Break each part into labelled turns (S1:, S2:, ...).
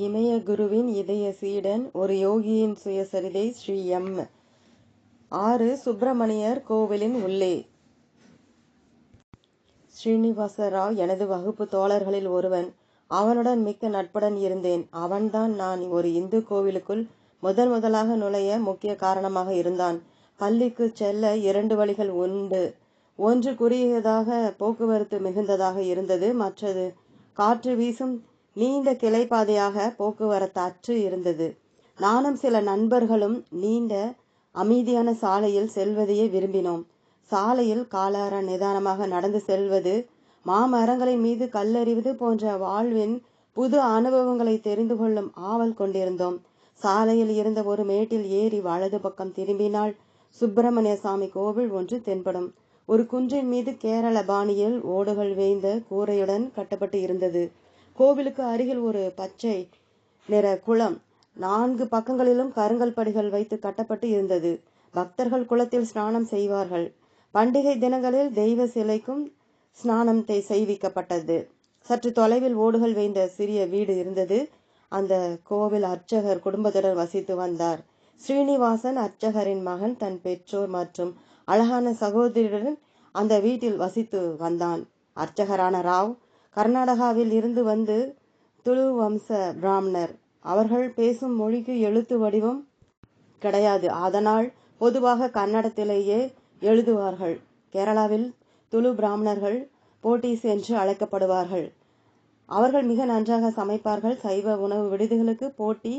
S1: இமய குருவின் இதய சீடன் ஒரு யோகியின் சுயசரிதை ஸ்ரீ எம். ஆறு சுப்பிரமணியர் கோவிலின் உள்ளே. ஸ்ரீனிவாச ராவ் எனது வகுப்பு தோழர்களில் ஒருவன். அவனுடன் மிக்க நட்புடன் இருந்தேன். அவன்தான் நான் ஒரு இந்து கோவிலுக்குள் முதன் முதலாக நுழைய முக்கிய காரணமாக இருந்தான். பள்ளிக்கு செல்ல இரண்டு வழிகள் உண்டு. ஒன்று குறுகியதாக போக்குவரத்து மிகுந்ததாக இருந்தது. மற்றது காற்று வீசும் நீண்ட கிளைப்பாதையாக போக்குவரத்து அற்று இருந்தது. நானும் சில நண்பர்களும் நீண்ட அமைதியான சாலையில் செல்வதையே விரும்பினோம். சாலையில் காலார நிதானமாக நடந்து செல்வது மாமரங்களின் மீது கல்லறிவது போன்ற வாழ்வின் புது அனுபவங்களை தெரிந்து கொள்ளும் ஆவல் கொண்டிருந்தோம். சாலையில் இருந்த ஒரு மேட்டில் ஏறி வலது பக்கம் திரும்பினால் சுப்பிரமணிய சாமி கோவில் ஒன்று தென்படும். ஒரு குன்றின் மீது கேரள பாணியில் ஓடுகள் வேய்ந்த கூரையுடன் கட்டப்பட்டு இருந்தது. கோவிலுக்கு அருகில் ஒரு பச்சை நிற குளம். நான்கு பக்கங்களிலும் கருங்கல் படிகள் வைத்து கட்டப்பட்டு இருந்தது. பக்தர்கள் குளத்தில் ஸ்நானம் செய்வார்கள். பண்டிகை தினங்களில் தெய்வ சிலைக்கும் ஸ்நானம் செய்விக்கப்பட்டது. சற்று தொலைவில் ஓடுகள் வைந்த சிறிய வீடு இருந்தது. அந்த கோவில் அர்ச்சகர் குடும்பத்துடன் வசித்து வந்தார். ஸ்ரீனிவாசன் அர்ச்சகரின் மகன் தன் பெற்றோர் மற்றும் அழகான சகோதரியுடன் அந்த வீட்டில் வசித்து வந்தான். அர்ச்சகரான ராவ் கர்நாடகாவில் இருந்து வந்து துளு வம்ச பிராமணர். அவர்கள் பேசும் மொழிக்கு எழுத்து வடிவம் கிடையாது. அதனால் பொதுவாக கன்னடத்திலேயே எழுதுவார்கள். கேரளாவில் துளு பிராமணர்கள் போட்டீஸ் என்று அழைக்கப்படுவார்கள். அவர்கள் மிக நன்றாக சமைப்பார்கள். சைவ உணவு விடுதிகளுக்கு போட்டி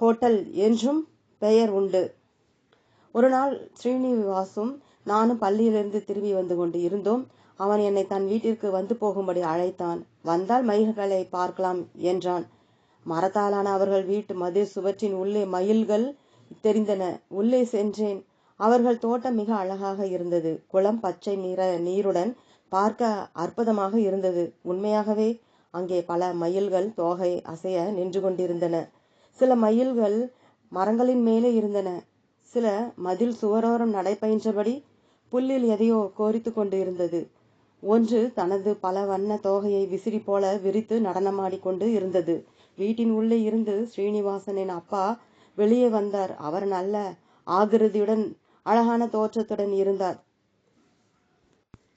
S1: ஹோட்டல் என்றும் பெயர் உண்டு. ஒரு நாள் ஸ்ரீனிவாசும் நானும் பள்ளியிலிருந்து திரும்பி வந்து கொண்டு இருந்தோம். அவன் என்னை தன் வீட்டிற்கு வந்து போகும்படி அழைத்தான். வந்தால் மயில்களை பார்க்கலாம் என்றான். மரத்தாலான அவர்கள் வீட்டு மதில் சுவற்றின் உள்ளே மயில்கள் தெரிந்தன. உள்ளே சென்றேன். அவர்கள் தோட்டம் மிக அழகாக இருந்தது. குளம் பச்சை நிற நீருடன் பார்க்க அற்புதமாக இருந்தது. உண்மையாகவே அங்கே பல மயில்கள் தோகை அசைய நின்று கொண்டிருந்தன. சில மயில்கள் மரங்களின் மேலே இருந்தன. சில மதில் சுவரோரம் நடைபயின்றபடி புல்லில் எதையோ கோரித்து கொண்டு இருந்தது ஒன்று தனது பல வண்ண தோகையை விசிறி போல விரித்து நடனமாடிக்கொண்டு இருந்தது. வீட்டின் உள்ளே இருந்து ஸ்ரீனிவாசனின் அப்பா வெளியே வந்தார். அவர் நல்ல ஆகிருதியுடன் அழகான தோற்றத்துடன் இருந்தார்.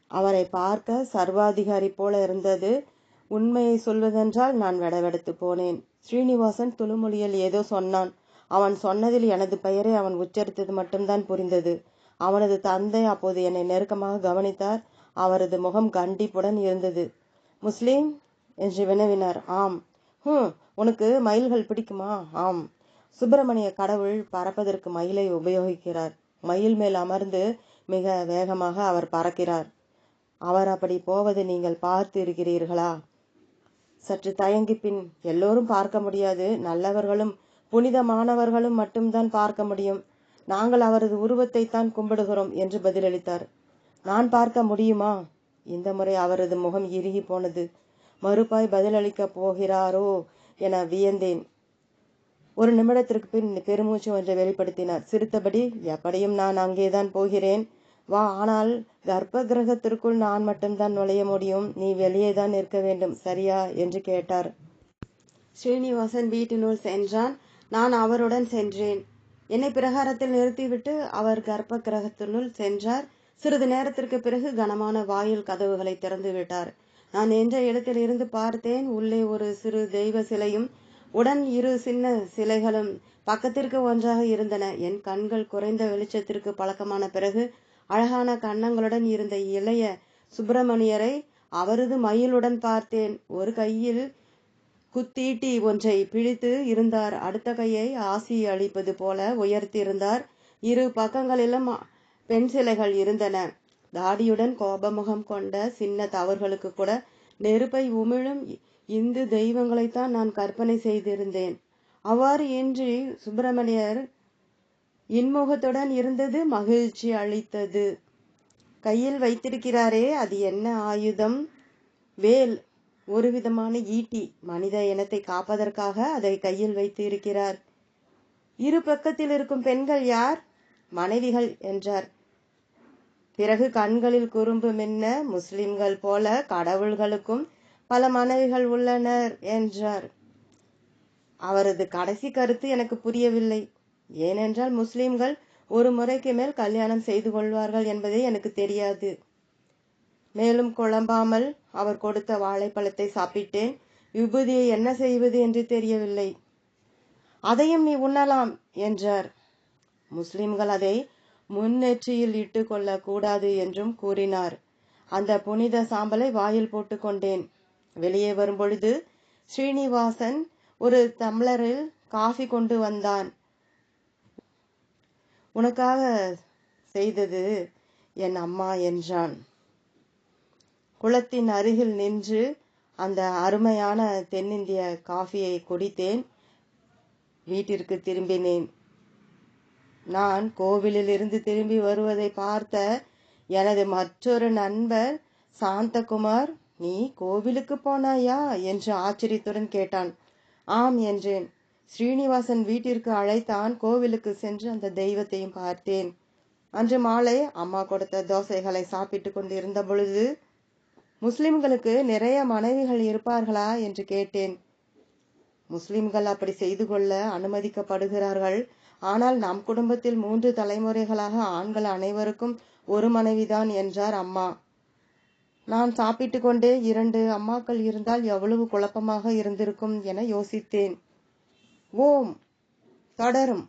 S1: அவரை பார்க்க சர்வாதிகாரி போல இருந்தது. உண்மையை சொல்வதென்றால் நான் வெடவெடுத்து போனேன். ஸ்ரீனிவாசன் துளுமொழியில் ஏதோ சொன்னான். அவன் சொன்னதில் எனது பெயரை அவன் உச்சரித்தது மட்டும்தான் புரிந்தது. அவனது தந்தை அப்போது என்னை நெருக்கமாக கவனித்தார். அவரது முகம் கண்டிப்புடன் இருந்தது. முஸ்லீம்? என்று வினவினார். ஆம். ஹம் உனக்கு மயில்கள் பிடிக்குமா? ஆம். சுப்பிரமணிய கடவுள் பறப்பதற்கு மயிலை உபயோகிக்கிறார். மயில் மேல் அமர்ந்து மிக வேகமாக அவர் பறக்கிறார். அவர் அப்படி போவது நீங்கள் பார்த்து இருக்கிறீர்களா சற்று தயங்கி பின் எல்லோரும் பார்க்க முடியாது. நல்லவர்களும் புனிதமானவர்களும் மட்டும்தான் பார்க்க முடியும். நாங்கள் அவரது உருவத்தை தான் கும்பிடுகிறோம் என்று பதிலளித்தார். நான் பார்க்க முடியுமா? இந்த முறை அவரது முகம் இறுகி போனது. மறுப்பாய் பதிலளிக்கப் போகிறாரோ என வியந்தேன். ஒரு நிமிடத்திற்கு பின் பெருமூச்சு ஒன்றை வெளிப்படுத்தினார். சிரித்தபடி எப்படியும் நான் அங்கேதான் போகிறேன். வா ஆனால் கர்ப்ப கிரகத்திற்குள் நான் மட்டும்தான் நுழைய முடியும். நீ வெளியே தான் இருக்க வேண்டும் சரியா? என்று கேட்டார். ஸ்ரீனிவாசன் வீட்டினுள் சென்றான். நான் அவருடன் சென்றேன். என்னை பிரகாரத்தில் நிறுத்திவிட்டு அவர் கர்ப்ப கிரகத்தினுள் சென்றார். சிறிது நேரத்திற்கு பிறகு கனமான வாயில் கதவுகளை திறந்து விட்டார். நான் என்ற இடத்தில் இருந்து பார்த்தேன். உள்ளே ஒரு சிறு தெய்வ சிலையும் உடன் இரு சின்ன சிலைகளும் பக்கத்திற்கு ஒன்றாக இருந்தன. என் கண்கள் குறைந்த வெளிச்சத்திற்கு பழக்கமான பிறகு அழகான கன்னங்களுடன் இருந்த இளைய சுப்பிரமணியரை அவரது மயிலுடன் பார்த்தேன். ஒரு கையில் குத்தீட்டி ஒன்றை பிடித்து இருந்தார். அடுத்த கையை ஆசி அளிப்பது போல உயர்த்தியிருந்தார். இரு பக்கங்களிலும் பெண் சிலைகள் இருந்தன. தாடியுடன் கோபமுகம் கொண்ட சின்ன தவறுகளுக்கு கூட நெருப்பை உமிழும் இந்து தெய்வங்களைத்தான் நான் கற்பனை செய்திருந்தேன். அவ்வாறு இன்றி சுப்பிரமணியர் இன்முகத்துடன் இருந்தது மகிழ்ச்சி அளித்தது. கையில் வைத்திருக்கிறாரே அது என்ன ஆயுதம்? வேல் ஒரு விதமான ஈட்டி மனித இனத்தை காப்பதற்காக அதை கையில் வைத்து இருக்கிறார் இரு பக்கத்தில் இருக்கும் பெண்கள் யார்? மனைவிகள் என்றார். பிறகு கண்களில் குறும்பு மின்ன முஸ்லிம்கள் போல கடவுள்களுக்கும் பல மனைவிகள் உள்ளனர் என்றார். அவரது கடைசி கருத்து எனக்கு புரியவில்லை. ஏனென்றால் முஸ்லிம்கள் ஒரு முறைக்கு மேல் கல்யாணம் செய்து கொள்வார்கள் என்பதே எனக்கு தெரியாது. மேலும் குழம்பாமல் அவர் கொடுத்த வாழைப்பழத்தை சாப்பிட்டேன். விபூதியை என்ன செய்வது என்று தெரியவில்லை. அதையும் நீ உண்ணலாம் என்றார். முஸ்லிம்கள் அதை முன்னெற்றியில் இட்டு கொள்ள கூடாது என்றும் கூறினார். அந்த புனித சாம்பலை வாயில் போட்டுக்கொண்டேன். வெளியே வரும்பொழுது ஸ்ரீனிவாசன் ஒரு தம்ளரில் காஃபி கொண்டு வந்தான். உனக்காக செய்தது என் அம்மா என்றான். குளத்தின் அருகில் நின்று அந்த அருமையான தென்னிந்திய காஃபியை குடித்தேன். வீட்டிற்கு திரும்பினேன். நான் கோவிலில் இருந்து திரும்பி வருவதை பார்த்த எனது மற்றொரு நண்பர் சாந்தகுமார் நீ கோவிலுக்கு போனாயா? என்று ஆச்சரியத்துடன் கேட்டான். ஆம் என்றேன். ஸ்ரீனிவாசன் வீட்டிற்கு அழைத்தான் கோவிலுக்கு சென்று அந்த தெய்வத்தையும் பார்த்தேன். அன்று மாலை அம்மா கொடுத்த தோசைகளை சாப்பிட்டு கொண்டிருந்த பொழுது முஸ்லிம்களுக்கு நிறைய மனைவிகள் இருப்பார்களா? என்று கேட்டேன். முஸ்லிம்கள் அப்படி செய்து கொள்ள அனுமதிக்கப்படுகிறார்கள். ஆனால் நம் குடும்பத்தில் மூன்று தலைமுறைகளாக ஆண்கள் அனைவருக்கும் ஒரு மனைவிதான் என்றார் அம்மா. நான் சாப்பிட்டு கொண்டே இரண்டு அம்மாக்கள் இருந்தால் எவ்வளவு குழப்பமாக இருந்திருக்கும் என யோசித்தேன். ஓம் தொடரும்.